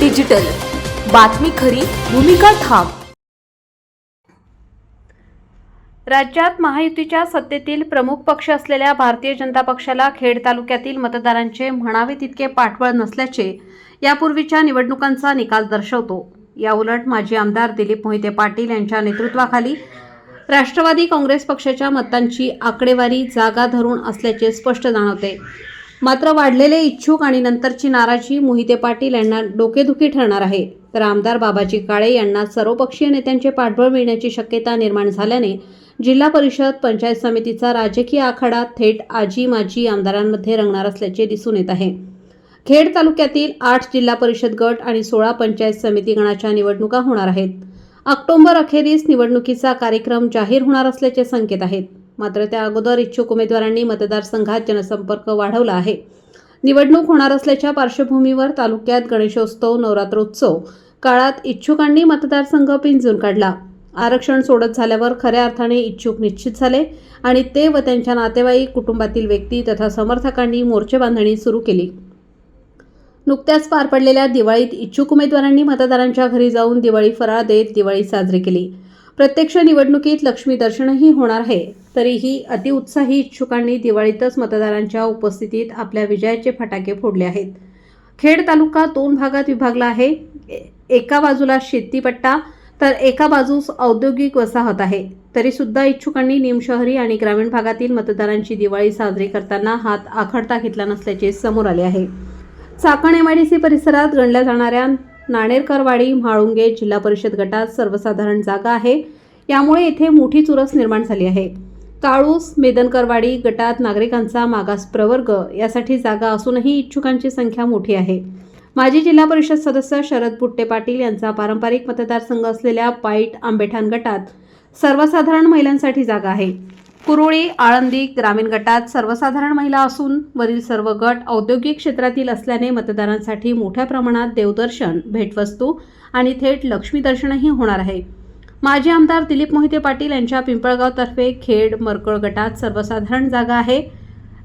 Digital. बातमी खरी भूमिका ठाम. राज्यात महायुतीच्या सत्तेतील प्रमुख पक्ष असलेल्या भारतीय जनता पक्षाला खेड तालुक्यातील मतदारांचे म्हणावे तितके पाठबळ नसल्याचे यापूर्वीच्या निवडणुकांचा निकाल दर्शवतो. याउलट माजी आमदार दिलीप मोहिते पाटील यांच्या नेतृत्वाखाली राष्ट्रवादी काँग्रेस पक्षाच्या मतांची आकडेवारी जागा धरून असल्याचे स्पष्ट जाणवते. मात्र वाढलेले इच्छुक आणि नंतरची नाराजी मोहिते पाटील यांना डोकेदुखी ठरणार आहे. तर आमदार बाबाजी काळे यांना सर्वपक्षीय नेत्यांचे पाठबळ मिळण्याची शक्यता निर्माण झाल्याने जिल्हा परिषद पंचायत समितीचा राजकीय आखाडा थेट आजी माजी आमदारांमध्ये रंगणार असल्याचे दिसून येत आहे. खेड तालुक्यातील आठ जिल्हा परिषद गट आणि सोळा पंचायत समिती गणाच्या निवडणुका होणार आहेत. ऑक्टोबर अखेरीस निवडणुकीचा कार्यक्रम जाहीर होणार असल्याचे संकेत आहेत. मात्र त्या अगोदर इच्छुक उमेदवारांनी मतदारसंघात जनसंपर्क वाढवला आहे. निवडणूक होणार असल्याच्या पार्श्वभूमीवर तालुक्यात गणेशोत्सव नवरात्रोत्सव काळात इच्छुकांनी मतदारसंघ पिंजून काढला. आरक्षण सोडत झाल्यावर खऱ्या अर्थाने इच्छुक निश्चित झाले आणि ते व त्यांच्या नातेवाईक कुटुंबातील व्यक्ती तथा समर्थकांनी मोर्चे बांधणी सुरू केली. नुकत्याच पार पडलेल्या दिवाळीत इच्छुक उमेदवारांनी मतदारांच्या घरी जाऊन दिवाळी फराळ देत दिवाळी साजरी केली. प्रत्यक्ष निवडणुकीत लक्ष्मी दर्शनही होणार आहे. तरीही अतिउत्साही इच्छुकांनी दिवाळीतच मतदारांच्या उपस्थितीत आपल्या विजयाचे फटाके फोडले आहेत. खेड तालुका दोन भागात विभागला आहे. ए- एका बाजूला शेतीपट्टा तर एका बाजूस औद्योगिक वसाहत आहे. तरीसुद्धा इच्छुकांनी निमशहरी आणि ग्रामीण भागातील मतदारांची दिवाळी साजरी करताना हात आखडता घेतला नसल्याचे समोर आले आहे. चाकण एमआयडीसी परिसरात गणल्या जाणाऱ्या नाणेरकरवाडी म्हाळुंगे जिल्हा परिषद गटात सर्वसाधारण जागा आहे. यामुळे येथे मोठी चुरस निर्माण झाली आहे. काळूस मेदनकरवाडी गटात नागरिकांचा मागास प्रवर्ग यासाठी जागा असूनही इच्छुकांची संख्या मोठी आहे. माजी जिल्हा परिषद सदस्य शरद पुट्टे पाटील यांचा पारंपरिक मतदारसंघ असलेल्या पाईट आंबेठाण गटात सर्वसाधारण महिलांसाठी जागा आहे. कुरुळी आळंदी ग्रामीण गटात सर्वसाधारण महिला असून वरील सर्व गट औद्योगिक क्षेत्रातील असल्याने मतदारांसाठी मोठ्या प्रमाणात देवदर्शन भेटवस्तू आणि थेट लक्ष्मीदर्शनही होणार आहे. माजी आमदार दिलीप मोहिते पाटील यांच्या पिंपळगावतर्फे खेड मरकळ गटात सर्वसाधारण जागा आहे.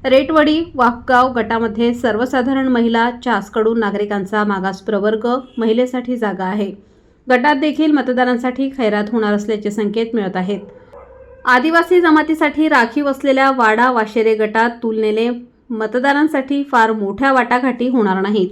रेटवडी वाफगाव गटामध्ये सर्वसाधारण महिला चासकडून नागरिकांचा मागास प्रवर्ग महिलेसाठी जागा आहे. गटात देखील मतदारांसाठी खैरात होणार असल्याचे संकेत मिळत आहेत. आदिवासी जमातीसाठी राखीव असलेल्या वाडा वाशेरे गटात तुलनेने मतदारांसाठी फार मोठ्या वाटाघाटी होणार नाहीत.